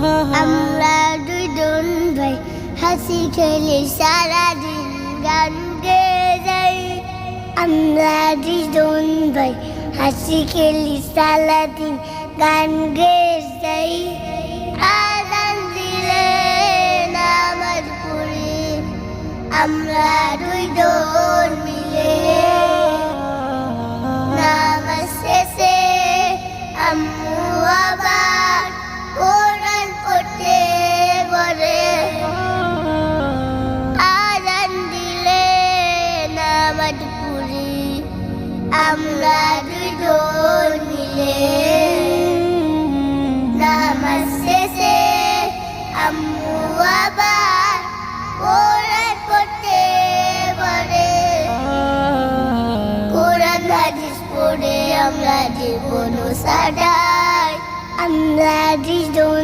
আমরা দুজন ভাই, হাসি খেলে, সারাদিন গান গেয়ে যাই। আমরা দুজন ভাই, হাসি খেলি, সারাদিন গান গেয়ে যাই। আদান দিলে নামাজ পড়ি আমরা দুজন মিলে পড়ি আমরা দুজন মিলে নামাজ শেষে আম্মু আবার কোরআন পড়তে বলে কোরআন, হাদিস পড়ে আমরা জীবন সাজাই। আমরা দুজন